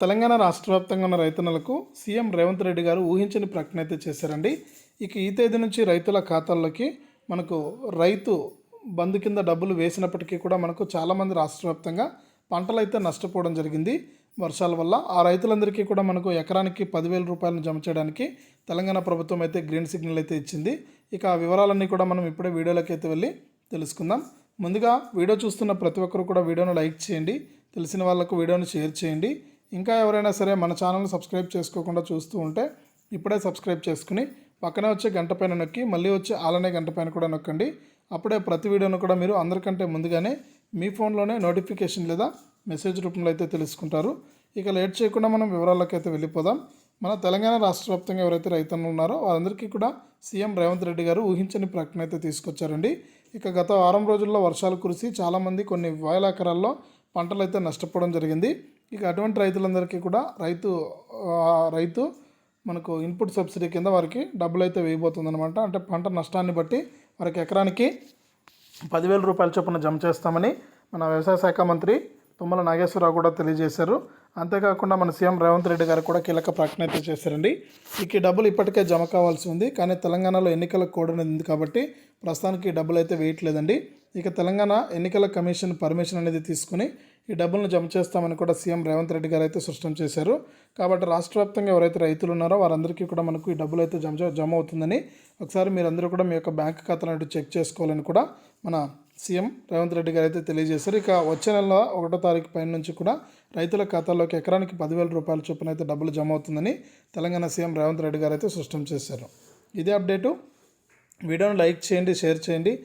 తెలంగాణ రాష్ట్ర వ్యాప్తంగా ఉన్న రైతన్నలకు సీఎం రేవంత్ రెడ్డి గారు ఊహించని ప్రకటన అయితే చేశారండి. ఇక ఈ తేదీ నుంచి రైతుల ఖాతాల్లోకి మనకు రైతు బంధు కింద డబ్బులు వేసినప్పటికీ కూడా మనకు చాలామంది రాష్ట్ర వ్యాప్తంగా పంటలు అయితే నష్టపోవడం జరిగింది. వర్షాల వల్ల ఆ రైతులందరికీ కూడా మనకు ఎకరానికి పదివేల రూపాయలను జమ చేయడానికి తెలంగాణ ప్రభుత్వం అయితే గ్రీన్ సిగ్నల్ అయితే ఇచ్చింది. ఇక ఆ వివరాలన్నీ కూడా మనం ఇప్పుడే వీడియోలోకి అయితే వెళ్ళి తెలుసుకుందాం. ముందుగా వీడియో చూస్తున్న ప్రతి ఒక్కరు కూడా వీడియోను లైక్ చేయండి. తెలిసిన వాళ్ళకు వీడియోను షేర్ చేయండి. ఇంకా ఎవరైనా సరే మన ఛానల్ని సబ్స్క్రైబ్ చేసుకోకుండా చూస్తూ ఉంటే ఇప్పుడే సబ్స్క్రైబ్ చేసుకుని పక్కనే వచ్చే గంట పైన నొక్కి మళ్ళీ వచ్చే ఆలనే గంట పైన కూడా నొక్కండి. అప్పుడే ప్రతి వీడియోను కూడా మీరు అందరికంటే ముందుగానే మీ ఫోన్లోనే నోటిఫికేషన్ లేదా మెసేజ్ రూపంలో అయితే తెలుసుకుంటారు. ఇక లేట్ చేయకుండా మనం వివరాల్లోకి వెళ్ళిపోదాం. మన తెలంగాణ రాష్ట్ర వ్యాప్తంగా ఎవరైతే రైతన్నులు ఉన్నారో వారందరికీ కూడా సీఎం రేవంత్ రెడ్డి గారు ఊహించని ప్రకటన అయితే తీసుకొచ్చారండి. ఇక గత వారం రోజుల్లో వర్షాలు కురిసి చాలామంది కొన్ని వేల ఎకరాల్లో పంటలు అయితే నష్టపోవడం జరిగింది. ఇక అటువంటి రైతులందరికీ కూడా రైతు రైతు మనకు ఇన్పుట్ సబ్సిడీ కింద వారికి డబ్బులు అయితే వేయబోతుంది అనమాట అంటే పంట నష్టాన్ని బట్టి వారికి ఎకరానికి పదివేల రూపాయల చొప్పున జమ చేస్తామని మన వ్యవసాయ శాఖ మంత్రి తుమ్మల నాగేశ్వరరావు కూడా తెలియజేశారు. అంతేకాకుండా మన సీఎం రేవంత్ రెడ్డి గారు కూడా కీలక ప్రకటన అయితే చేశారండి. ఇక డబ్బులు ఇప్పటికే జమ కావాల్సి ఉంది కానీ తెలంగాణలో ఎన్నికల కోడ్ అనేది ఉంది కాబట్టి ప్రస్తుతానికి డబ్బులు అయితే వేయట్లేదండి. ఇక తెలంగాణ ఎన్నికల కమిషన్ పర్మిషన్ అనేది తీసుకుని ఈ డబ్బులను జమ చేస్తామని కూడా సీఎం రేవంత్ రెడ్డి గారు అయితే స్పష్టం చేశారు. కాబట్టి రాష్ట్ర వ్యాప్తంగా ఎవరైతే రైతులు ఉన్నారో వారందరికీ కూడా మనకు ఈ డబ్బులు అయితే జమ జమ అవుతుందని ఒకసారి మీరందరూ కూడా మీ యొక్క బ్యాంక్ ఖాతాలను చెక్ చేసుకోవాలని కూడా మన సీఎం రేవంత్ రెడ్డి గారు అయితే తెలియజేశారు. ఇక వచ్చే నెల ఒకటో తారీఖు పైన నుంచి కూడా రైతుల ఖాతాల్లోకి ఎకరానికి పదివేల రూపాయల చొప్పున అయితే డబ్బులు జమ అవుతుందని తెలంగాణ సీఎం రేవంత్ రెడ్డి గారు అయితే స్పష్టం చేశారు. ఇదే అప్డేటు. వీడియోను లైక్ చేయండి షేర్ చేయండి.